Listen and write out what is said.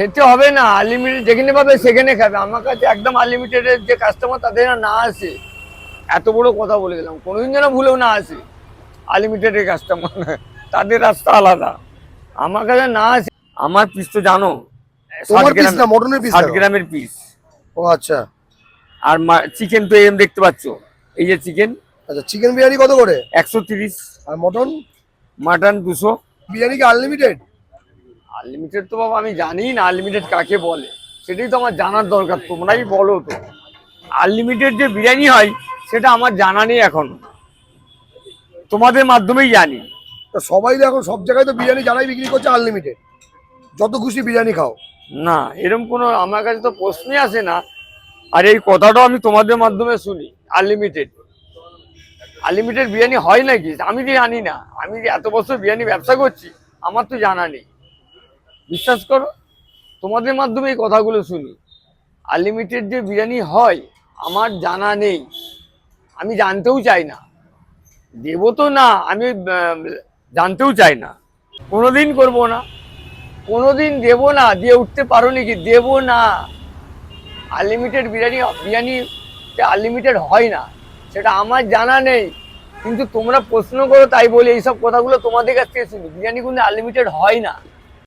খেতে হবে না আনলিমিটেড যেখানে পাবে সেখানে খাবে। আমার কাছে একদম আনলিমিটেডের যে কাস্টমার তাদের না আসে। এত বড় কথা বলে গেলাম কোনোদিন যেন ভুলেও না আসে। আনলিমিটেডের কাস্টমার তাদের রাস্তা আলাদা। আমার কাছে না আসে আমার পিস তো জানো তোমার পিস না মটনের পিস গ্রামের পিস ও আচ্ছা। আর চিকেন তো এম দেখতে পাচ্ছ। এই যে চিকেন আচ্ছা চিকেন বিরিয়ানি কত করে? একশো তিরিশ। আর মটন? মাটন দুশো। বিরিয়ানি কি আনলিমিটেড আনলিমিটেড তো বাবা আমি জানি না আনলিমিটেড কাকে বলে। সেটাই তো আমার জানার দরকার তোমরাই বলো তো। আনলিমিটেড যে বিরিয়ানি হয় সেটা আমার জানা নেই এখন। তোমাদের মাধ্যমেই জানি। তো সবাই তো এখন সব জায়গায় তো বিরিয়ানি যারাই বিক্রি করছে আনলিমিটেড যত খুশি বিরিয়ানি খাও। না এরকম কোনো আমার কাছে তো প্রশ্নই আসে না। আর এই কথাটাও আমি তোমাদের মাধ্যমে শুনি আনলিমিটেড আনলিমিটেড বিরিয়ানি হয় নাকি? আমি তো জানি না। আমি যে এত বছর বিরিয়ানি ব্যবসা করছি আমার তো জানা নেই। বিশ্বাস করো, তোমাদের মাধ্যমে এই কথাগুলো শুনি। আনলিমিটেড যে বিরিয়ানি হয়, আমার জানা নেই। আমি জানতেও চাই না। দেবো তো না, আমি জানতেও চাই না। কোনোদিন করব না। কোনোদিন দেবো না, দিয়ে উঠতে পারো নাকি? দেবো না। আনলিমিটেড বিরিয়ানি বিরিয়ানি আনলিমিটেড হয় না। সেটা আমার জানা নেই। কিন্তু তোমরা প্রশ্ন করো তাই বলে এইসব কথাগুলো তোমাদের কাছ থেকে শুনি। বিরিয়ানি কিন্তু আনলিমিটেড হয় না।